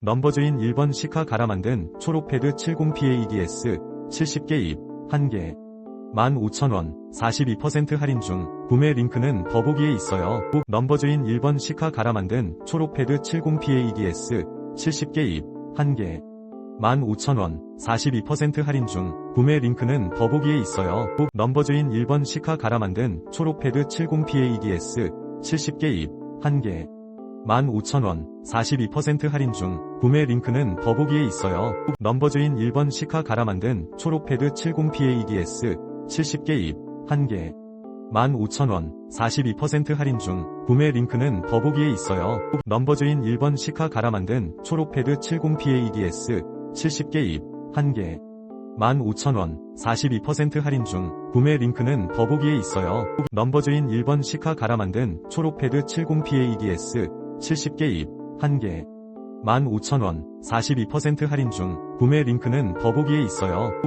넘버주인 1번 시카 갈아 만든 초록 패드 70PAEDS 70개 입 1개 15,000원 42% 할인 중 구매 링크는 더보기에 있어요. 꼭 넘버주인 1번 시카 갈아 만든 초록 패드 70PAEDS 70개 입 1개 15,000원 42% 할인 중 구매 링크는 더보기에 있어요. 꼭 넘버주인 1번 시카 갈아 만든 초록 패드 70PAEDS 70개 입 1개 15,000원 42% 할인 중 구매 링크는 더보기에 있어요. 꼭 넘버주인 1번 시카 갈아 만든 초록 패드 70PAEDS 70개 입 1개 15,000원 42% 할인 중 구매 링크는 더보기에 있어요. 꼭 넘버주인 1번 시카 갈아 만든 초록 패드 70PAEDS 70개 입 1개 15,000원 42% 할인 중 구매 링크는 더보기에 있어요. 꼭 넘버주인 1번 시카 갈아 만든 초록 패드 70PAEDS 70개 입 1개 15,000원 42% 할인 중 구매 링크는 더보기에 있어요. 꼭